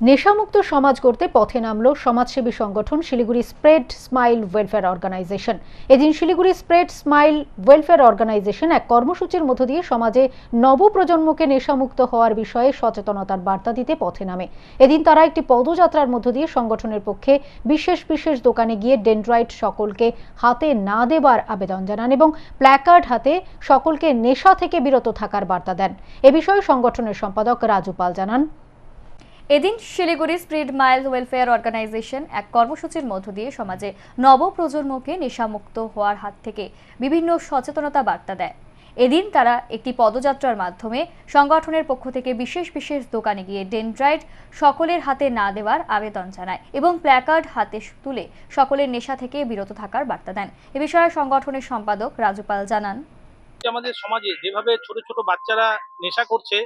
নেশামুক্ত সমাজ করতে পথে নামল সমাজসেবী সংগঠন Siliguri spread smile welfare organization. এদিন Siliguri spread smile welfare organization এক কর্মসূচির মধ্য দিয়ে সমাজে নবপ্রজন্মকে নেশামুক্ত হওয়ার বিষয়ে সচেতনতার বার্তা দিতে পথে নামে। এদিন তারা একটি পদযাত্রার মধ্য দিয়ে সংগঠনের পক্ষে বিশেষ বিশেষ দোকানে গিয়ে ডেন্ড্রাইট সকলকে হাতে না দেবার আবেদন জানান এবং প্ল্যাকার্ড হাতে সকলকে নেশা থেকে বিরত থাকার বার্তা দেন। এ বিষয়ে সংগঠনের সম্পাদক রাজু পাল জানান। এদিন Siliguri spread smile welfare organization এক কর্মসূচির মধ্য দিয়ে সমাজে নবপ্রজন্মকে নেশামুক্ত হওয়ার হাত থেকে বিভিন্ন সচেতনতা বার্তা দেয়। এদিন তারা একটি পদযাত্রার মাধ্যমে সংগঠনের পক্ষ থেকে বিশেষ বিশেষ দোকানে গিয়ে ডেন্ড্রাইট সকলের হাতে না দেওয়ার আবেদন জানায় এবং প্ল্যাকার্ড হাতে তুলে সকলের নেশা থেকে বিরত থাকার বার্তা দেন। এ বিষয়ে সংগঠনের সম্পাদক রাজুপাল জানান। আমাদের সমাজে যেভাবে ছোট ছোট বাচ্চারা নেশা করছে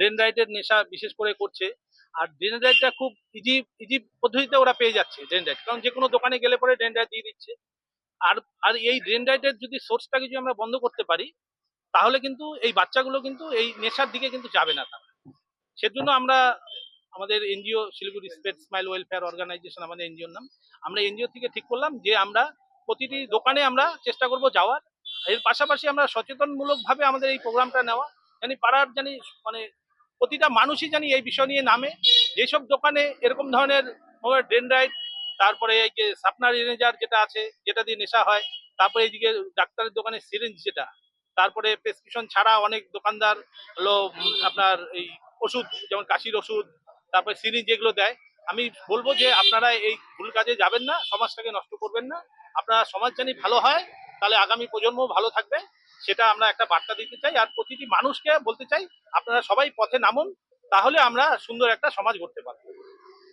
ডেনড্রাইটের নেশা বিশেষ করে করছে আর ডেনড্রাইটটা খুব ইজি ইজি পদ্ধতিতে ওরা পেয়ে যাচ্ছে ডেনড্রাইট কারণ যে কোনো দোকানে গেলে পরে ডেনড্রাইট দিয়ে দিচ্ছে। আর আর এই ডেনড্রাইটের যদি সোর্সটাকে যদি আমরা বন্ধ করতে পারি, তাহলে কিন্তু এই বাচ্চাগুলো কিন্তু এই নেশার দিকে কিন্তু যাবে না তারা। সেজন্য আমরা আমাদের NGO, Siliguri spread smile welfare organization আমাদের এনজিওর নাম, আমরা এনজিও থেকে ঠিক করলাম যে আমরা প্রতিটি দোকানে আমরা চেষ্টা করব যাওয়ার। এর পাশাপাশি আমরা সচেতনমূলকভাবে আমাদের এই প্রোগ্রামটা নেওয়া। জানি পাড়ার জানি মানে প্রতিটা মানুষই জানি এই বিষয় নিয়ে নামে। যেসব দোকানে এরকম ধরনের ডেনড্রাইট তারপরে এই যে সাপনার ইরেজার যেটা আছে, যেটা দিয়ে নেশা হয়, তারপরে এইদিকে ডাক্তারের দোকানে সিরিঞ্জ যেটা, তারপরে প্রেসক্রিপশন ছাড়া অনেক দোকানদার হলো আপনার এই ওষুধ, যেমন কাশির ওষুধ, তারপরে সিরিঞ্জ যেগুলো দেয়। আমি বলব যে আপনারা এই ভুল কাজে যাবেন না, সমাজটাকে নষ্ট করবেন না। আপনারা সমাজ জানি ভালো হয়, তাহলে আগামী প্রজন্ম ভালো থাকবে। সেটা আমরা একটা বার্তা দিতে চাই আর প্রতিটি মানুষকে বলতে চাই, আপনারা সবাই পথে নামুন, তাহলে আমরা সুন্দর একটা সমাজ গড়তে পারব।